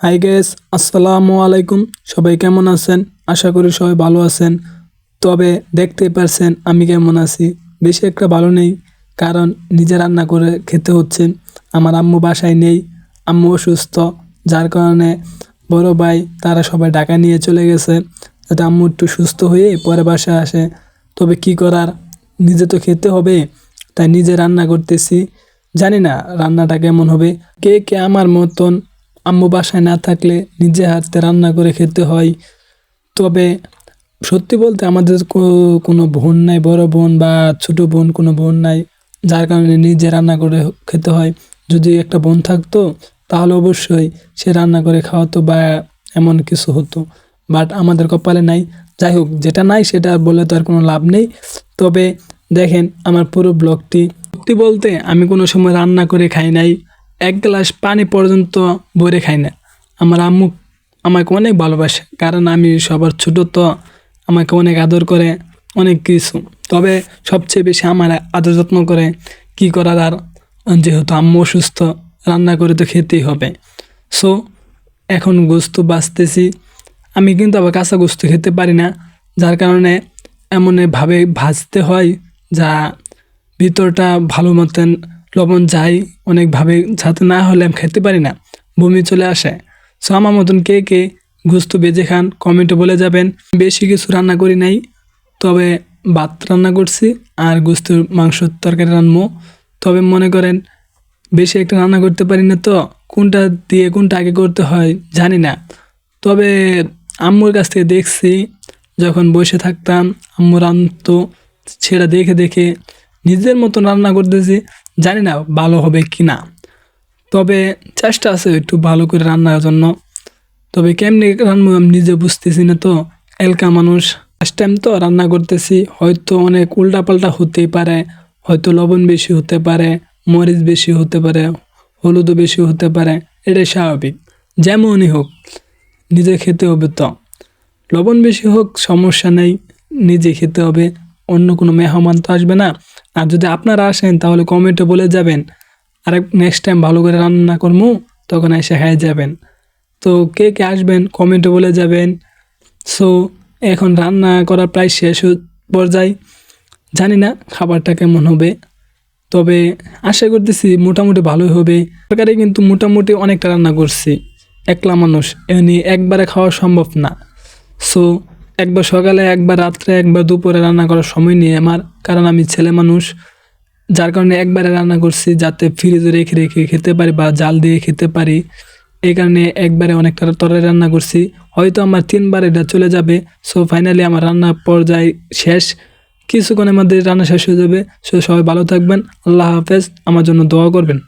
High gas আসসালামু আলাইকুম। সবাই কেমন আছেন? আশা করি সবাই ভালো আছেন। তবে দেখতেই পারছেন আমি কেমন আছি। বেশি একটা ভালো নেই, কারণ নিজে রান্না করে খেতে হচ্ছে। আমার আম্মু বাসায় নেই, আম্মু অসুস্থ। যার কারণে বড় ভাই, তারা সবাই ঢাকা নিয়ে চলে গেছে। যাতে আম্মু একটু সুস্থ হয়ে পরে বাসায় আসে। তবে কি করার? নিজে তো খেতে হবে, তাই নিজে রান্না করতেছি। জানি না রান্নাটা কেমন হবে। কে কে আমার মতন আম্মু বাসায় না থাকলে নিজে হাতে রান্না করে খেতে হয়। তবে সত্যি বলতে আমাদের কোনো বোন নাই, বড় বোন বা ছোট বোন কোনো বোন নাই, যার কারণে নিজে রান্না করে খেতে হয়। যদি একটা বোন থাকতো, তাহলে অবশ্যই সে রান্না করে খাওয়াতো বা এমন কিছু হতো। বাট আমাদের কপালে নাই। যাই হোক, যেটা নাই সেটা বলে তো আর কোনো লাভ নেই। তবে দেখেন, আমার পুরো ব্লগটি সত্যি বলতে আমি কোনো সময় রান্না করে খাই নাই। এক গ্লাস পানি পর্যন্ত ভরে খাই না। আমার আম্মু আমাকে অনেক ভালোবাসে, কারণ আমি সবার ছোটো তো আমাকে অনেক আদর করে, অনেক কিছু। তবে সবচেয়ে বেশি আমার আদর যত্ন করে কি করার আর, যেহেতু আম্মু অসুস্থ, রান্না করে তো খেতেই হবে। সো এখন গোস্ত বাঁচতেছি। আমি কিন্তু আবার কাঁচা গোস্ত খেতে পারি না, যার কারণে এমনভাবে ভাজতে হয় যা ভিতরটা ভালো মতন লবণ যায় অনেকভাবে যাতে না হলে আমি খেতে পারি না, বমি চলে আসে। সো আমার মতন কে কে গোস্ত বেজে খান কমেন্টে বলে যাবেন। বেশি কিছু রান্না করি নাই, তবে ভাত রান্না করছি আর গোস্তের মাংসর তরকারি রান্নবো তবে মনে করেন, বেশি একটা রান্না করতে পারি না তো, কোনটা দিয়ে কোনটা আগে করতে হয় জানি না। তবে আম্মুর কাছ থেকে দেখছি, যখন বসে থাকতাম, আম্মু রান্নতো সেটা দেখে দেখে নিজের মতো রান্না করতেছি, জানি না ভালো হবে কি না তবে চেষ্টা আছে একটু ভালো করে রান্নার জন্য। তবে কেমনি রান্না আমি নিজে বুঝতেছি না তো। এলকা মানুষ ফার্স্ট টাইম তো রান্না করতেছি, হয়তো অনেক উল্টাপাল্টা হতেই পারে। হয়তো লবণ বেশি হতে পারে, মরিচ বেশি হতে পারে, হলুদও বেশি হতে পারে, এটাই স্বাভাবিক। যেমনই হোক, নিজে খেতে হবে তো। লবণ বেশি হোক, সমস্যা নেই, নিজে খেতে হবে। অন্য কোনো মেহমান তো আসবে না। আর যদি আপনারা আসেন, তাহলে কমেন্টে বলে যাবেন, আর নেক্সট টাইম ভালো করে রান্না করব তখন এসে খাই যাবেন। তো কে কে আসবেন কমেন্টে বলে যাবেন। সো এখন রান্না করা প্রায় শেষ পর্যায়ে। জানি না খাবারটা কেমন হবে, তবে আশা করতেছি মোটামুটি ভালোই হবে। তরকারি কিন্তু মোটামুটি অনেকটা রান্না করছি। একলা মানুষ এমনি একবারে খাওয়া সম্ভব না। সো একবার সকালে, একবার রাত্রে, একবার দুপুরে রান্না করার সময় নিয়ে আমার কারণ আমি ছেলে মানুষ, যার কারণে একবারে রান্না করছি যাতে ফ্রিজে রেখে রেখে খেতে পারি বা জাল দিয়ে খেতে পারি। এই কারণে একবারে অনেকটা তরকারি রান্না করছি। হয়তো আমার তিনবার এটা চলে যাবে সো ফাইনালি আমার রান্না পর্যায়ে শেষ। কিছুক্ষণের মধ্যে রান্না শেষ হয়ে যাবে সো সবাই ভালো থাকবেন, আল্লাহ হাফেজ, আমার জন্য দোয়া করবেন।